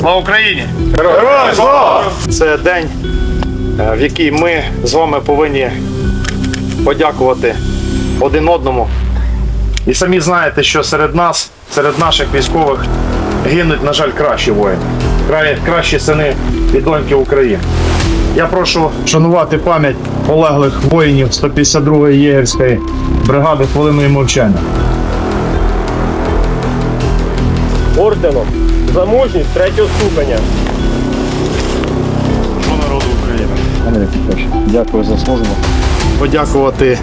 Слава Україні! Героям слава! Це день, е, в який ми з вами повинні подякувати один одному. І самі знаєте, що серед нас, серед наших військових, гинуть, на жаль, кращі воїни, кращі сини і доньки України. Я прошу шанувати пам'ять полеглих воїнів 152-ї єгерської бригади хвилиною мовчання. Орденом за мужність третього ступеня. Що народу України. Дякую за службу. Подякувати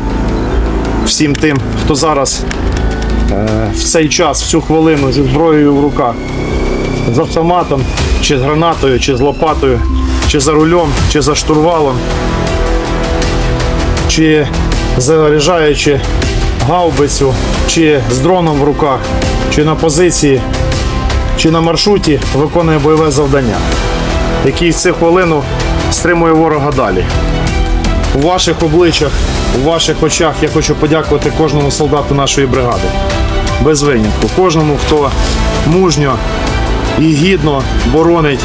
всім тим, хто зараз е, в цей час, в цю хвилину зі зброєю в руках, з автоматом, чи з гранатою, чи з лопатою, чи за рулем, чи за штурвалом, чи заряджаючи гаубицю, чи з дроном в руках, чи на позиції, чи на маршруті виконує бойове завдання який цю хвилину стримує ворога далі. У ваших обличчях, у ваших очах я хочу подякувати кожному солдату нашої бригади. Без винятку. Кожному, хто мужньо і гідно боронить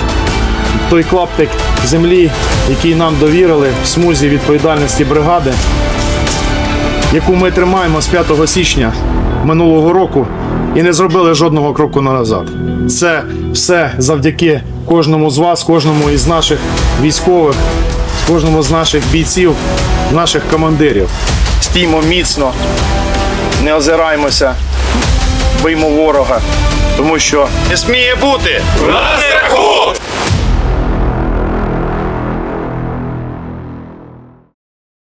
той клаптик землі, який нам довірили в смузі відповідальності бригади, яку ми тримаємо з 5 січня минулого року і не зробили жодного кроку назад. Це все завдяки кожному з вас, кожному із наших військових, кожному з наших бійців, наших командирів. Стіймо міцно, не озираємося, биймо ворога, тому що не сміє бути. На страху!